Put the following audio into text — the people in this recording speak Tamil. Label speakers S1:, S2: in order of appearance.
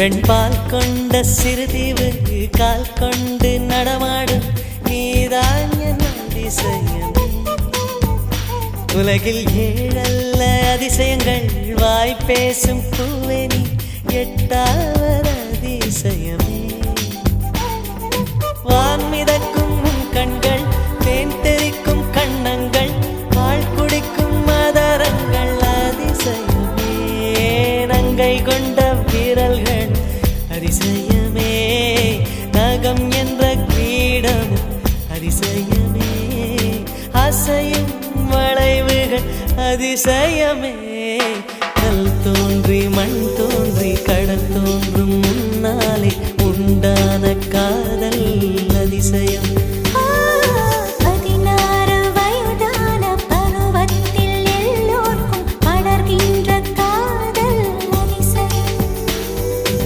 S1: வெண்பால் கொண்ட சிறுதீவு கால் கொண்டு நடமாடும் நீதான் என் அதிசயம் உலகில் ஏழல்ல அதிசயங்கள் வாய் பேசும் பூவெனி எட்டாவது அதிசயமே. வான் கண்கள் தேன் தெறிக்கும் கண்ணங்கள் பால் குடிக்கும் மதரங்கள் அதிசயமே. நங்கை கொண்ட அதிசயமே நகம் என்ற கிரீடம் அதிசயமே அசையும் வளைவுகள் அதிசயமே. கல் தோன்றி மண் தோன்றி கடல் தோன்றும் முன்னாலே உண்டான